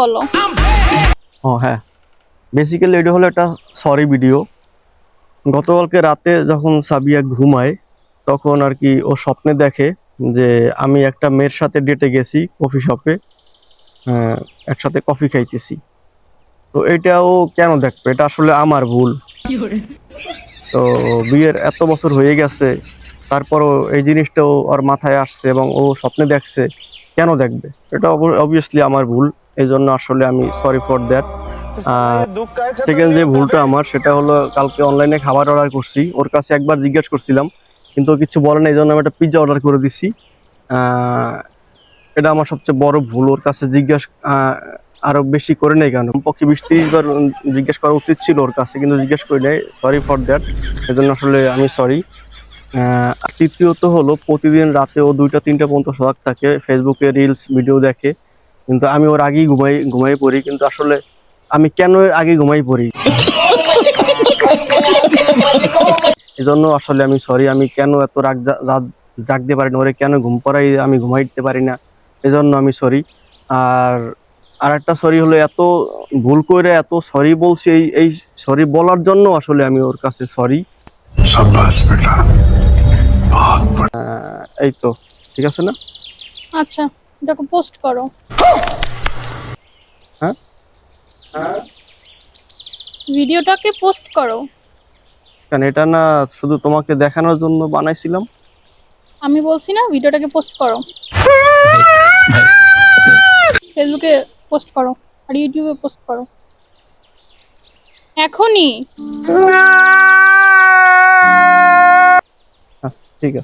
বলো। ও হ্যাঁ। বেসিক্যালি এটা হলো একটা সরি ভিডিও গতকালকে রাতে যখন সাবিয়া ঘুমায়, তখন আর কি ও স্বপ্নে দেখে যে আমি একটা মেয়ের সাথে ডেটে গেছি কফি শপে একসাথে কফি খাইতেছি। তো এটাও কেন দেখবে? এটা আসলে আমার ভুল। তো বিয়ের এত বছর হয়ে গেছে, তারপরও এই জিনিসটাও ওর মাথায় আসছে এবং ও স্বপ্নে দেখছে। কেন দেখবে? এটা অবভিয়াসলি আমার ভুল এই জন্য আসলে আমি সরি ফর দ্যাট সেকেন্ড যে ভুলটা আমার, সেটা হলো কালকে অনলাইনে খাবার অর্ডার করছি, ওর কাছে একবার জিজ্ঞেস করছিলাম, কিন্তু কিছু বলে না এই জন্য আমি একটা পিৎজা অর্ডার করে দিছি। এটা আমার সবচেয়ে বড় ভুল, ওর কাছে জিজ্ঞেস আরও বেশি করে নেই কেন? পক্ষে বিশ তিরিশ বার জিজ্ঞেস করা উচিত ছিল ওর কাছে, কিন্তু জিজ্ঞেস করি নাই সরি ফর দ্যাট এজন্য আসলে আমি সরি তৃতীয়ত হলো প্রতিদিন রাতে ও দুইটা, তিনটা পর্যন্ত শখ থাকে, ফেসবুকে রিলস ভিডিও দেখে। কিন্তু আমি ওর আগেই ঘুমাই ঘুমাই পড়ি, কিন্তু আসলে আমি কেন আগে ঘুমাই পড়ি? এজন্য আসলে আমি সরি আমি কেন এত রাগ রাত জাগতে পারি না, ওরে কেন ঘুম পড়াই, আমি ঘুমাইতে পারি না? এজন্য আমি সরি আর আর একটা সরি হলো এত ভুল করে এত সরি বলছি, এই এই সরি বলার জন্য আসলে আমি ওর কাছে সরি বেটা। এই তো ঠিক আছে না? আচ্ছা এটাকে পোস্ট করো। হ্যাঁ? ভিডিওটাকে পোস্ট করো। কেন এটা না শুধু তোমাকে দেখানোর জন্য বানাইছিলাম? আমি বলছি না ভিডিওটাকে পোস্ট করো। ফেসবুকে পোস্ট করো আর ইউটিউবে পোস্ট করো। এখনই। ਠੀਕ ਆ।